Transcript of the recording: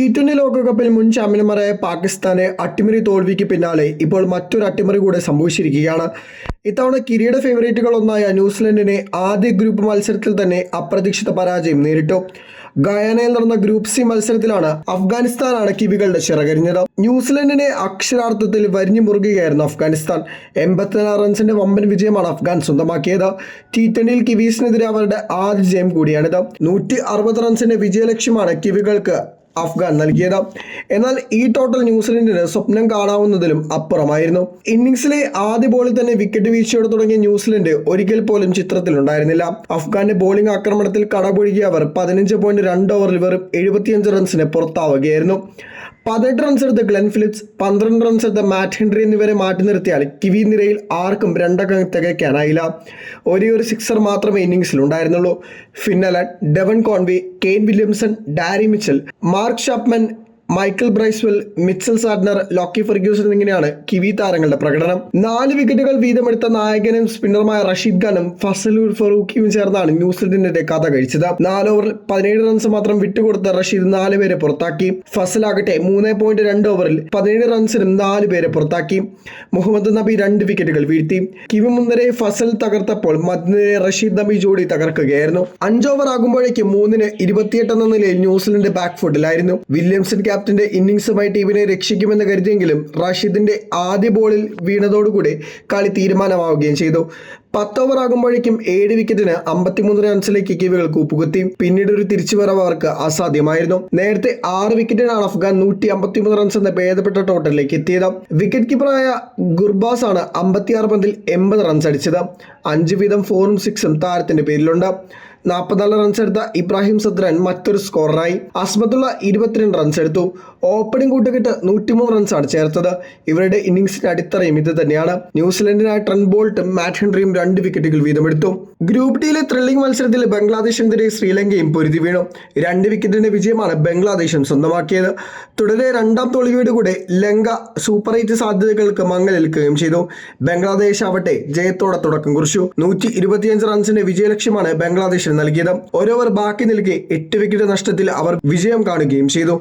T twenty ലോകകപ്പിൽ മുൻ ചാമ്പ്യന്മാരായ പാകിസ്ഥാനെ അട്ടിമറി തോൽവിക്ക് പിന്നാലെ ഇപ്പോൾ മറ്റൊരു അട്ടിമറി കൂടെ സംഭവിച്ചിരിക്കുകയാണ്. ഇത്തവണ കിരീട ഫേവറേറ്റുകളൊന്നായ ന്യൂസിലൻഡിനെ ആദ്യ ഗ്രൂപ്പ് മത്സരത്തിൽ തന്നെ അപ്രതീക്ഷിത പരാജയം നേരിട്ടു. ഗയാനയിൽ നടന്ന ഗ്രൂപ്പ് സി മത്സരത്തിലാണ് അഫ്ഗാനിസ്ഥാനാണ് കിവികളുടെ ചിറകരിഞ്ഞത്. ന്യൂസിലൻഡിനെ അക്ഷരാർത്ഥത്തിൽ വരിഞ്ഞു മുറുകുകയായിരുന്നു അഫ്ഗാനിസ്ഥാൻ. എൺപത്തിനാറ് റൺസിന്റെ വമ്പൻ വിജയമാണ് അഫ്ഗാൻ സ്വന്തമാക്കിയത്. ടി ട്വന്റിയിൽ കിവീസിനെതിരെ അവരുടെ ആദ്യ ജയം കൂടിയാണിത്. നൂറ്റി അറുപത് റൺസിന്റെ വിജയലക്ഷ്യമാണ് കിവികൾക്ക് അഫ്ഗാൻ നൽകിയത്. എന്നാൽ ഈ ടോട്ടൽ ന്യൂസിലൻഡിന് സ്വപ്നം കാണാവുന്നതിലും അപ്പുറമായിരുന്നു. ഇന്നിംഗ്സിലെ ആദ്യ ബോളിൽ തന്നെ വിക്കറ്റ് വീഴ്ചയോടെ തുടങ്ങിയ ന്യൂസിലൻഡ് ഒരിക്കൽ പോലും ചിത്രത്തിലുണ്ടായിരുന്നില്ല. അഫ്ഗാന്റെ ബോളിംഗ് ആക്രമണത്തിൽ കടപുഴുകിയ അവർ പതിനഞ്ച് പോയിന്റ് രണ്ട് ഓവറിൽ വെറും എഴുപത്തിയഞ്ച് റൺസിന് പുറത്താവുകയായിരുന്നു. പതിനെട്ട് റൺസ് എടുത്ത ഗ്ലെൻ ഫിലിപ്സ് പന്ത്രണ്ട് റൺസ് എടുത്ത മാറ്റ് ഹെൻറി എന്നിവരെ മാറ്റി നിർത്തിയാൽ കിവി നിരയിൽ ആർക്കും രണ്ടക്കം തികയ്ക്കാനായില്ല. ഒരേ ഒരു സിക്സർ മാത്രമേ ഇന്നിംഗ്സിൽ ഉണ്ടായിരുന്നുള്ളൂ Finn Allen Devon Conway Kane Williamson Daryl Mitchell mark ഷാപ്മൻ Michael Bracewell Mitchell Santner Lockie Ferguson എന്നിങ്ങനെയാണ് കിവി താരങ്ങളുടെ പ്രകടനം. നാല് വിക്കറ്റുകൾ വീതമെടുത്ത നായകനും സ്പിന്നറുമായ റഷീദ് ഖാനും ഫസലുൽ ഫറൂഖിയും ചേർന്നാണ് ന്യൂസിലൻഡിന്റെ കഥ കഴിച്ചത്. നാല് ഓവറിൽ പതിനേഴ് റൺസ് മാത്രം വിട്ടുകൊടുത്ത റഷീദ് നാല് പേരെ പുറത്താക്കി. ഫസലാകട്ടെ മൂന്ന് പോയിന്റ് രണ്ട് ഓവറിൽ പതിനേഴ് റൺസിനും നാല് പേരെ പുറത്താക്കി. മുഹമ്മദ് നബി രണ്ട് വിക്കറ്റുകൾ വീഴ്ത്തി. കിവി മുന്നരെ ഫസൽ തകർത്തപ്പോൾ മധ്യനിരെ റഷീദ് നബി ജോഡി തകർക്കുകയായിരുന്നു. അഞ്ച് ഓവർ ആകുമ്പോഴേക്കും മൂന്നിന് ഇരുപത്തിയെട്ട് എന്ന നിലയിൽ ന്യൂസിലൻഡ് ബാക്ക് ഫുഡിലായിരുന്നു വില്യംസൺ ക്യാപ്റ്റന്റെ ഇന്നിംഗ്സുമായി ടീമിനെ രക്ഷിക്കുമെന്ന് കരുതിയെങ്കിലും റാഷിദിന്റെ ആദ്യ ബോളിൽ വീണതോടുകൂടി കളി തീരുമാനമാവുകയും ചെയ്തു. പത്ത് ഓവർ ആകുമ്പോഴേക്കും ഏഴ് വിക്കറ്റിന് അമ്പത്തിമൂന്ന് റൺസിലേക്ക് കിവികൾ കൂപ്പുകുത്തി. പിന്നീട് ഒരു തിരിച്ചുവരവ് അവർക്ക് അസാധ്യമായിരുന്നു. നേരത്തെ ആറ് വിക്കറ്റിനാണ് അഫ്ഗാൻ നൂറ്റി അമ്പത്തിമൂന്ന് റൺസ് എന്ന ഭേദപ്പെട്ട ടോട്ടലിലേക്ക് എത്തിയത്. വിക്കറ്റ് കീപ്പറായ ഗുർബാസ് ആണ് അമ്പത്തിയാറ് പന്തിൽ എൺപത് റൺസ് അടിച്ചത്. അഞ്ച് വീതം ഫോറും സിക്സും താരത്തിന്റെ പേരിലുണ്ട്. നാൽപ്പത്തിനാല് റൺസ് എടുത്ത ഇബ്രാഹിം സദ്രൻ മറ്റൊരു സ്കോററായി അസ്മത്തുള്ള ഇരുപത്തിരണ്ട് റൺസ് എടുത്തു. ഓപ്പണിംഗ് കൂട്ടുകെട്ട് നൂറ്റിമൂന്ന് റൺസാണ് ചേർത്തത്. ഇവരുടെ ഇന്നിംഗ്സിന്റെ അടിത്തറയും ഇത് തന്നെയാണ്. ന്യൂസിലൻഡിനായ ട്രെൻ ബോൾട്ടും മാറ്റ് ഹെൻറിയും രണ്ട് വിക്കറ്റുകൾ വീതമെടുത്തു. ഗ്രൂപ്പ് ഡിയിലെ ത്രില്ലിംഗ് മത്സരത്തിൽ ബംഗ്ലാദേശിനെതിരെ ശ്രീലങ്കയും പൊരുതി വീണു. രണ്ട് വിക്കറ്റിന്റെ വിജയമാണ് ബംഗ്ലാദേശും സ്വന്തമാക്കിയത്. തുടരെ രണ്ടാം തോൽവിയുടെ കൂടെ ലങ്ക സൂപ്പർ എയ്റ്റ് സാധ്യതകൾക്ക് മങ്ങലേൽക്കുകയും ചെയ്തു. ബംഗ്ലാദേശ് ആവട്ടെ ജയത്തോടെ തുടക്കം കുറിച്ചു. നൂറ്റി ഇരുപത്തിയഞ്ച് റൺസിന്റെ വിജയലക്ഷ്യമാണ് ബംഗ്ലാദേശിന് നൽകിയത്. ഓരോവർ ബാക്കി നിൽക്കെ എട്ട് വിക്കറ്റ് നഷ്ടത്തിൽ അവർ വിജയം കാണുകയും ചെയ്തു.